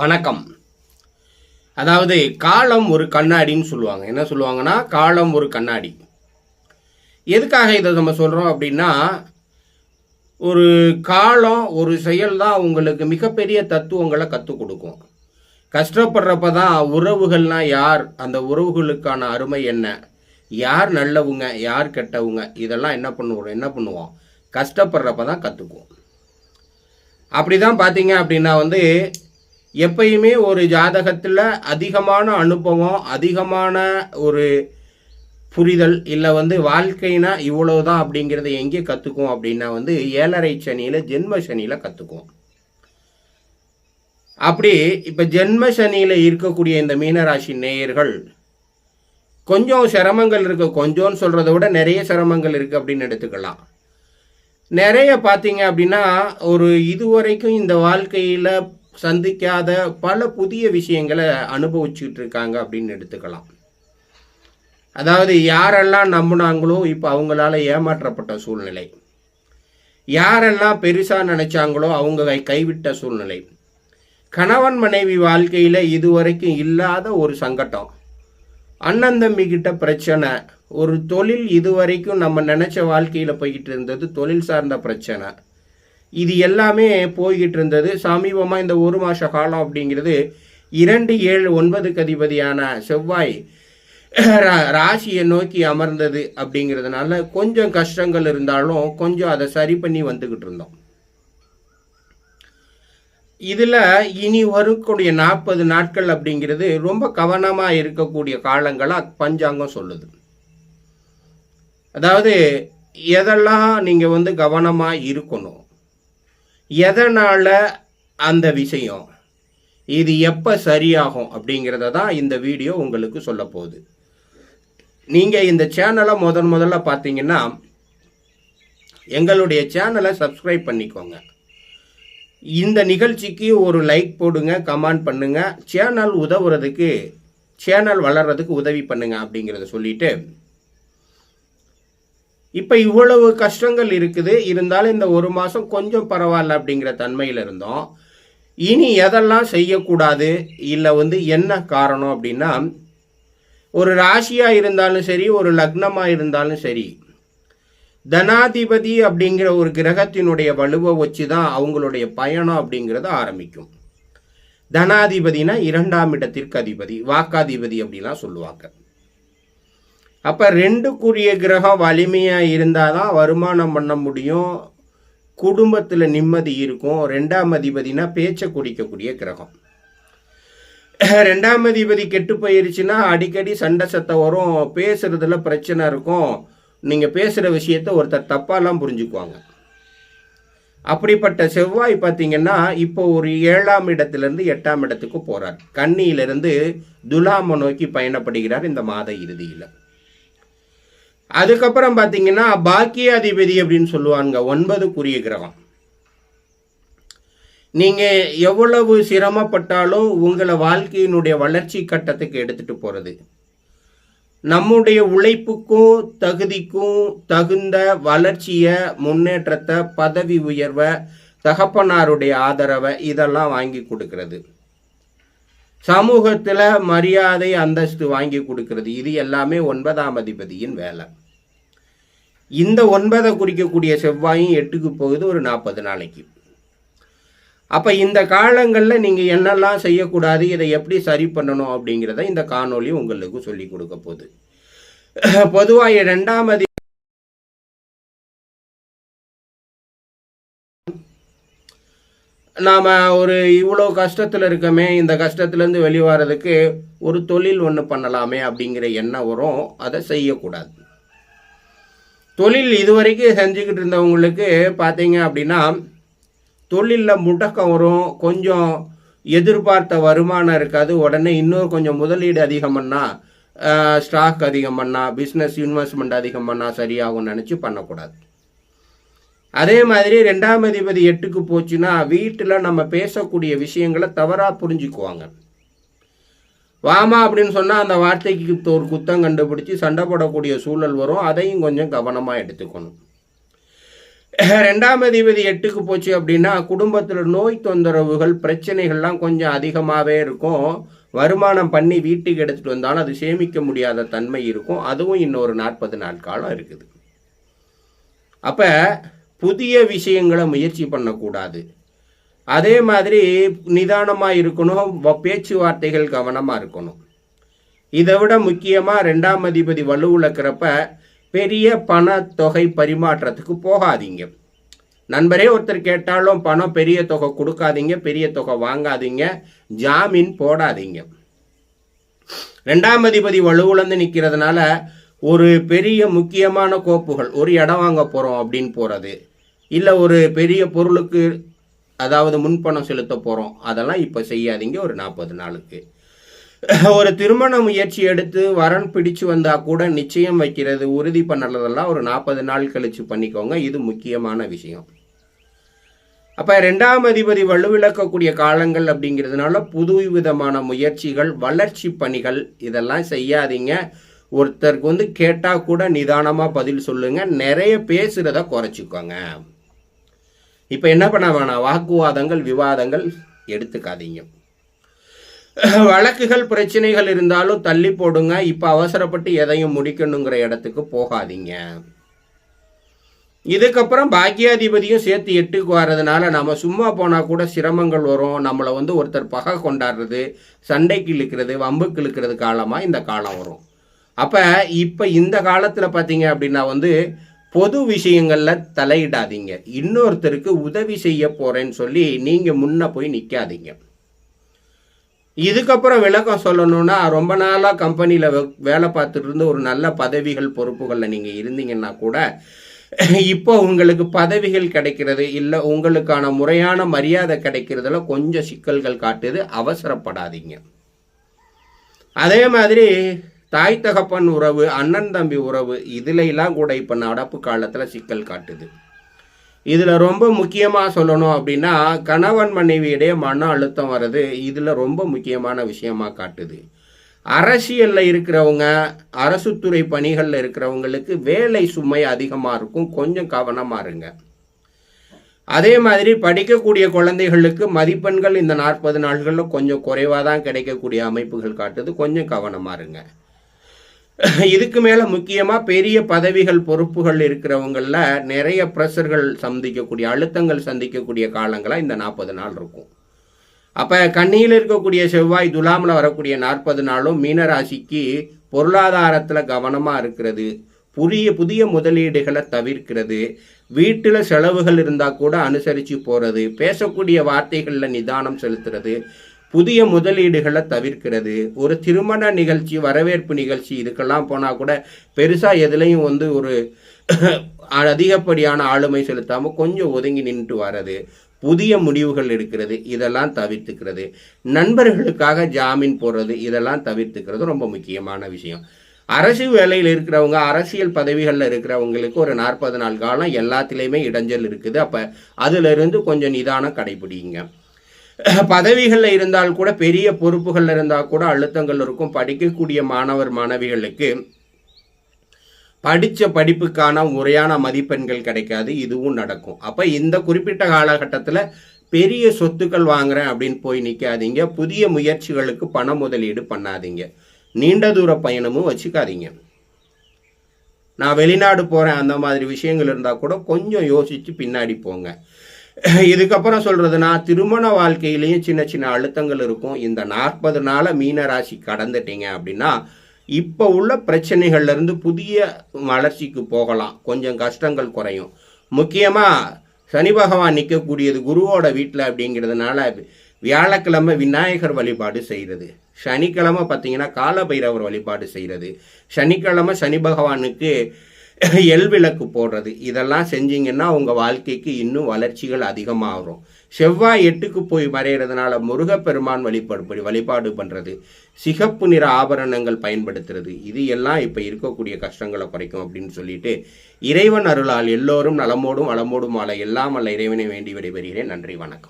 வணக்கம். அதாவது காலம் ஒரு கண்ணாடின்னு சொல்லுவாங்க. என்ன சொல்லுவாங்கன்னா காலம் ஒரு கண்ணாடி. எதுக்காக இதை நம்ம சொல்கிறோம் அப்படின்னா ஒரு காலம் ஒரு செயல் தான் உங்களுக்கு மிகப்பெரிய தத்துவங்களை கற்றுக் கொடுக்கும். கஷ்டப்படுறப்ப தான் உறவுகள்னா யார்? அந்த உறவுகளுக்கான அருமை என்ன? யார் நல்லவங்க? யார் கெட்டவங்க? இதெல்லாம் என்ன பண்ணுவோம்? என்ன பண்ணுவோம்? கஷ்டப்படுறப்ப தான் கற்றுக்குவோம் அப்படி தான் பார்த்தீங்க அப்படின்னா வந்து எப்பயுமே ஒரு ஜாதகத்தில் அதிகமான அனுபவம் அதிகமான ஒரு புரிதல் இல்லை வந்து வாழ்க்கைனா இவ்வளவுதான் அப்படிங்கிறத எங்கே கற்றுக்குவோம் அப்படின்னா வந்து ஏழரை சனியில் ஜென்ம சனியில் கற்றுக்குவோம் அப்படி இப்போ ஜென்ம சனியில் இருக்கக்கூடிய இந்த மீனராசி நேயர்கள் கொஞ்சம் சிரமங்கள் இருக்கு. கொஞ்சம்னு சொல்கிறத விட நிறைய சிரமங்கள் இருக்குது அப்படின்னு எடுத்துக்கலாம். நிறைய பார்த்தீங்க அப்படின்னா ஒரு இதுவரைக்கும் இந்த வாழ்க்கையில் சந்திக்காத பல புதிய விஷயங்களை அனுபவிச்சுக்கிட்டு இருக்காங்க அப்படின்னு எடுத்துக்கலாம். அதாவது யாரெல்லாம் நம்பினாங்களோ இப்போ அவங்களால ஏமாற்றப்பட்ட சூழ்நிலை. யாரெல்லாம் பெருசாக நினைச்சாங்களோ அவங்க கைவிட்ட சூழ்நிலை. கணவன் மனைவி வாழ்க்கையில் இதுவரைக்கும் இல்லாத ஒரு சங்கடம் அண்ணன் தம்பி கிட்ட பிரச்சனை. ஒரு தொழில் இதுவரைக்கும் நம்ம நினைச்ச வாழ்க்கையில் போய்கிட்டு இருந்தது தொழில் சார்ந்த பிரச்சனை. இது எல்லாமே போய்கிட்டு இருந்தது சமீபமாக இந்த ஒரு மாத காலம் அப்படிங்கிறது இரண்டு ஏழு ஒன்பதுக்கு அதிபதியான செவ்வாய் ரா- ராசியை நோக்கி அமர்ந்தது அப்படிங்கிறதுனால கொஞ்சம் கஷ்டங்கள் இருந்தாலும் கொஞ்சம் அதை சரி பண்ணி வந்துக்கிட்டு இருந்தோம். இதில் இனி வரக்கூடிய நாற்பது நாட்கள் அப்படிங்கிறது ரொம்ப கவனமாக இருக்கக்கூடிய காலங்களாக பஞ்சாங்கம் சொல்லுது. அதாவது எதெல்லாம் நீங்கள் வந்து கவனமாக இருக்கணும்? எதனால் அந்த விஷயம்? இது எப்போ சரியாகும் அப்படிங்கிறத தான் இந்த வீடியோ உங்களுக்கு சொல்ல போகுது. நீங்கள் இந்த சேனலை முதன் முதல்ல பார்த்தீங்கன்னா எங்களுடைய சேனலை சப்ஸ்கிரைப் பண்ணிக்கோங்க. இந்த நிகழ்ச்சிக்கு ஒரு லைக் போடுங்க கமெண்ட் பண்ணுங்க. சேனல் உதவுறதுக்கு சேனல் வளர்கிறதுக்கு உதவி பண்ணுங்க அப்படிங்கிறத சொல்லிட்டு இப்போ இவ்வளவு கஷ்டங்கள் இருக்குது. இருந்தாலும் இந்த ஒரு மாதம் கொஞ்சம் பரவாயில்ல அப்படிங்கிற தன்மையில் இருந்தோம் இனி எதெல்லாம் செய்யக்கூடாது? இல்லை வந்து என்ன காரணம் அப்படின்னா ஒரு ராசியாக இருந்தாலும் சரி ஒரு லக்னமாக இருந்தாலும் சரி தனாதிபதி அப்படிங்கிற ஒரு கிரகத்தினுடைய வலுவை வச்சு தான் அவங்களுடைய பயணம் அப்படிங்கிறது ஆரம்பிக்கும். தனாதிபதினா இரண்டாம் இடத்திற்கு அதிபதி வாக்காதிபதி அப்படிலாம் சொல்லுவாங்க. அப்போ ரெண்டுக்குரிய கிரகம் வலிமையாக இருந்தால் தான் வருமானம் பண்ண முடியும். குடும்பத்தில் நிம்மதி இருக்கும். ரெண்டாம் அதிபதினா பேச்சை குறிக்கக்கூடிய கிரகம். ரெண்டாம் அதிபதி கெட்டு போயிருச்சுன்னா அடிக்கடி சண்டை சத்தம் வரும். பேசுறதுல பிரச்சனை இருக்கும். நீங்கள் பேசுகிற விஷயத்த ஒருத்தர் தப்பாலாம் புரிஞ்சுக்குவாங்க. அப்படிப்பட்ட செவ்வாய் பார்த்தீங்கன்னா இப்போ ஒரு ஏழாம் இடத்துலேருந்து எட்டாம் இடத்துக்கு போகிறார் கன்னியிலிருந்து துலாம நோக்கி பயணப்படுகிறார் இந்த மாத இறுதியில். அதுக்கப்புறம் பார்த்தீங்கன்னா பாக்கியாதிபதி அப்படின்னு சொல்லுவாங்க ஒன்பதுக்குரிய கிரகம். நீங்க எவ்வளவு சிரமப்பட்டாலும் உங்களை வாழ்க்கையினுடைய வளர்ச்சி கட்டத்துக்கு எடுத்துட்டு போறது. நம்முடைய உழைப்புக்கும் தகுதிக்கும் தகுந்த வளர்ச்சியை முன்னேற்றத்தை பதவி உயர்வை தகப்பனாருடைய ஆதரவை இதெல்லாம் வாங்கி கொடுக்கிறது. சமூகத்தில் மரியாதை அந்தஸ்து வாங்கி கொடுக்கிறது. இது எல்லாமே ஒன்பதாம் அதிபதியின் வேலை. இந்த ஒன்பதை குறிக்கக்கூடிய செவ்வாயும் எட்டுக்கு போகுது ஒரு நாற்பது நாளைக்கு. அப்போ இந்த காலங்களில் நீங்கள் என்னெல்லாம் செய்யக்கூடாது இதை எப்படி சரி பண்ணணும் அப்படிங்கிறத இந்த காணொலி உங்களுக்கு சொல்லி கொடுக்க போகுது. பொதுவாக ரெண்டாம் அதி நாம் ஒரு இவ்வளோ கஷ்டத்தில் இருக்கமே இந்த கஷ்டத்துலேருந்து வெளிவரதுக்கு ஒரு தொழில் ஒன்று பண்ணலாமே அப்படிங்கிற எண்ணம் வரும் அதை செய்யக்கூடாது. தொழில் இதுவரைக்கும் செஞ்சுக்கிட்டு இருந்தவங்களுக்கு பார்த்தீங்க அப்படின்னா தொழிலில் முடக்கம் வரும். கொஞ்சம் எதிர்பார்த்த வருமானம் இருக்காது. உடனே இன்னொரு கொஞ்சம் முதலீடு அதிகம் பண்ணால் ஸ்டாக் அதிகம் பண்ணால் பிஸ்னஸ் இன்வெஸ்ட்மெண்ட் அதிகம் பண்ணால் சரியாகும்னு நினச்சி பண்ணக்கூடாது. அதே மாதிரி ரெண்டாம் அதிபதி எட்டுக்கு போச்சுன்னா வீட்டில் நம்ம பேசக்கூடிய விஷயங்களை தவறாக புரிஞ்சுக்குவாங்க. வாமா அப்படின்னு சொன்னால் அந்த வார்த்தைக்கு ஒரு குத்தம் கண்டுபிடிச்சி சண்டை போடக்கூடிய சூழல் வரும். அதையும் கொஞ்சம் கவனமாக எடுத்துக்கணும். ரெண்டாம் அதிபதி எட்டுக்கு போச்சு அப்படின்னா குடும்பத்தில் நோய் தொந்தரவுகள் பிரச்சனைகள்லாம் கொஞ்சம் அதிகமாகவே இருக்கும். வருமானம் பண்ணி வீட்டுக்கு எடுத்துகிட்டு வந்தாலும் அது சேமிக்க முடியாத தன்மை இருக்கும். அதுவும் இன்னொரு நாற்பது நாள் காலம் இருக்குது. அப்போ புதிய விஷயங்களை முயற்சி பண்ணக்கூடாது. அதே மாதிரி நிதானமாக இருக்கணும் வ- பேச்சுவார்த்தைகள் கவனமாக இருக்கணும். இதை விட முக்கியமாக ரெண்டாம் அதிபதி வலுவிழக்கிறப்ப பெரிய பணத்தொகை பரிமாற்றத்துக்கு போகாதீங்க. நண்பரே ஒருத்தர் கேட்டாலும் பணம் பெரிய தொகை கொடுக்காதீங்க பெரிய தொகை வாங்காதீங்க ஜாமீன் போடாதீங்க. ரெண்டாம் அதிபதி வலுவிழந்து நிற்கிறதுனால ஒரு பெரிய முக்கியமான கோப்புகள் ஒரு இடம் வாங்க போகிறோம் அப்படின்னு போகிறது இல்லை ஒரு பெரிய பொருளுக்கு அதாவது முன்பணம் செலுத்த போகிறோம் அதெல்லாம் இப்போ செய்யாதீங்க ஒரு நாற்பது நாளுக்கு. ஒரு திருமண முயற்சி எடுத்து வரன் பிடிச்சு வந்தா கூட நிச்சயம் வைக்கிறது உறுதி பண்ணுறதெல்லாம் ஒரு நாற்பது நாள் கழிச்சு பண்ணிக்கோங்க. இது முக்கியமான விஷயம். அப்ப ரெண்டாம் அதிபதி வலுவிழக்கக்கூடிய காலங்கள் அப்படிங்கிறதுனால புது விதமான முயற்சிகள் வளர்ச்சி பணிகள் இதெல்லாம் செய்யாதீங்க. ஒருத்தருக்கு வந்து கேட்டா கூட நிதானமா பதில் சொல்லுங்க. நிறைய பேசுறத குறைச்சிக்கோங்க. இப்போ என்ன பண்ண வேணாம்? வாக்குவாதங்கள் விவாதங்கள் எடுத்துக்காதீங்க. வழக்குகள் பிரச்சனைகள் இருந்தாலும் தள்ளி போடுங்க. இப்போ அவசரப்பட்டு எதையும் முடிக்கணுங்கிற இடத்துக்கு போகாதீங்க. இதுக்கப்புறம் பாக்கியாதிபதியும் சேர்த்து எட்டுக்கு வர்றதுனால நம்ம சும்மா போனால் கூட சிரமங்கள் வரும். நம்மளை வந்து ஒருத்தர் பகை கொண்டாடுறது சண்டைக்கு இழுக்கிறது வம்புக்கு இழுக்கிறது காலமாக இந்த காலம் வரும். அப்போ இப்போ இந்த காலத்தில் பார்த்தீங்க அப்படின்னா வந்து பொது விஷயங்களில் தலையிடாதீங்க. இன்னொருத்தருக்கு உதவி செய்ய போகிறேன்னு சொல்லி நீங்கள் முன்னே போய் நிற்காதீங்க இதுக்கப்புறம் விளக்கம் சொல்லணும்னா ரொம்ப நாளாக கம்பெனியில் வேலை பார்த்துட்டு இருந்து ஒரு நல்ல பதவிகள் பொறுப்புகளில் நீங்கள் இருந்தீங்கன்னா கூட இப்போ உங்களுக்கு பதவிகள் கிடைக்கிறது இல்லை உங்களுக்கான முறையான மரியாதை கிடைக்கிறதுல கொஞ்சம் சிக்கல்கள் காட்டுது அவசரப்படாதீங்க. அதே மாதிரி தாய் தகப்பன் உறவு அண்ணன் தம்பி உறவு இதுலெல்லாம் கூட இப்போ நடப்பு காலத்தில் சிக்கல் காட்டுது. இதில் ரொம்ப முக்கியமாக சொல்லணும் அப்படின்னா கணவன் மனைவியிடையே மன அழுத்தம் வர்றது இதில் ரொம்ப முக்கியமான விஷயமாக காட்டுது. அரசியலில் இருக்கிறவங்க அரசு துறை பணிகளில் இருக்கிறவங்களுக்கு வேலை சுமை அதிகமாக இருக்கும். கொஞ்சம் கவனமாக இருங்க. அதே மாதிரி படிக்கக்கூடிய குழந்தைகளுக்கு மதிப்பெண்கள் இந்த நாற்பது நாட்களில் கொஞ்சம் குறைவாக தான் கிடைக்கக்கூடிய அமைப்புகள் காட்டுது. கொஞ்சம் கவனமாக இருங்க. இதுக்கு மேலே முக்கியமாக பெரிய பதவிகள் பொறுப்புகள் இருக்கிறவங்கள நிறைய ப்ரெஷர்கள் சந்திக்கக்கூடிய அழுத்தங்கள் சந்திக்கக்கூடிய காலங்களாக இந்த நாற்பது நாள் இருக்கும். அப்போ கண்ணியில் இருக்கக்கூடிய செவ்வாய் துலாமில் வரக்கூடிய நாற்பது நாளும் மீனராசிக்கு பொருளாதாரத்தில் கவனமாக இருக்கிறது. புதிய புதிய முதலீடுகளை தவிர்க்கிறது. வீட்டில் செலவுகள் இருந்தால் கூட அனுசரித்து போகிறது பேசக்கூடிய வார்த்தைகளில் நிதானம் செலுத்துறது. புதிய முதலீடுகளை தவிர்க்கிறது. ஒரு திருமண நிகழ்ச்சி வரவேற்பு நிகழ்ச்சி இதுக்கெல்லாம் போனால் கூட பெருசாக எதுலேயும் வந்து ஒரு அதிகப்படியான ஆளுமை செலுத்தாமல் கொஞ்சம் ஒதுங்கி நின்று வர்றது. புதிய முடிவுகள் எடுக்கிறது. இதெல்லாம் தவிர்த்துக்கிறது. நண்பர்களுக்காக ஜாமீன் போடுறது. இதெல்லாம் தவிர்த்துக்கிறது ரொம்ப முக்கியமான விஷயம். அரசு வேலையில் இருக்கிறவங்க அரசியல் பதவிகளில் இருக்கிறவங்களுக்கு ஒரு நாற்பது நாள் காலம் எல்லாத்துலேயுமே இடைஞ்சல் இருக்குது. அப்போ அதிலிருந்து கொஞ்சம் நிதானம் கடைபிடிங்க. பதவிகளில் இருந்தால் கூட பெரிய பொறுப்புகளில் இருந்தால் கூட அழுத்தங்கள் இருக்கும். படிக்கக்கூடிய மாணவர் மாணவிகளுக்கு படித்த படிப்புக்கான முறையான மதிப்பெண்கள் கிடைக்காது. இதுவும் நடக்கும். அப்போ இந்த குறிப்பிட்ட காலகட்டத்தில் பெரிய சொத்துக்கள் வாங்குறேன் அப்படின்னு போய் நிற்காதீங்க புதிய முயற்சிகளுக்கு பண முதலீடு பண்ணாதீங்க. நீண்ட தூர பயணமும் வச்சுக்காதீங்க. நான் வெளிநாடு போகிறேன் அந்த மாதிரி விஷயங்கள் இருந்தால் கூட கொஞ்சம் யோசித்து பின்னாடி போங்க. இதுக்கப்புறம் சொல்கிறதுனா திருமண வாழ்க்கையிலையும் சின்ன சின்ன அழுத்தங்கள் இருக்கும். இந்த நாற்பது நாளை மீன ராசி கடந்துட்டீங்க அப்படின்னா இப்போ உள்ள பிரச்சனைகள்ல இருந்து புதிய வளர்ச்சிக்கு போகலாம். கொஞ்சம் கஷ்டங்கள் குறையும். முக்கியமாக சனி பகவான் நிற்கக்கூடியது குருவோட வீட்டில் அப்படிங்கிறதுனால வியாழக்கிழமை விநாயகர் வழிபாடு செய்கிறது சனிக்கிழமை பார்த்தீங்கன்னா காலபைரவர் வழிபாடு செய்கிறது சனிக்கிழமை சனி பகவானுக்கு எல் விளக்கு போடுறது. இதெல்லாம் செஞ்சீங்கன்னா உங்கள் வாழ்க்கைக்கு இன்னும் வளர்ச்சிகள் அதிகமாகும். செவ்வாய் எட்டுக்கு போய் வரைகிறதுனால முருகப்பெருமான் வழிபாடு வழிபாடு பண்ணுறது சிகப்பு நிற ஆபரணங்கள் பயன்படுத்துறது இது எல்லாம் இப்போ இருக்கக்கூடிய கஷ்டங்களை குறைக்கும் அப்படின்னு சொல்லிட்டு இறைவன் அருளால் எல்லோரும் நலமோடும் வளமோடும் வாழ எல்லாம் அல்ல இறைவனை வேண்டி விடைபெறுகிறேன். நன்றி வணக்கம்.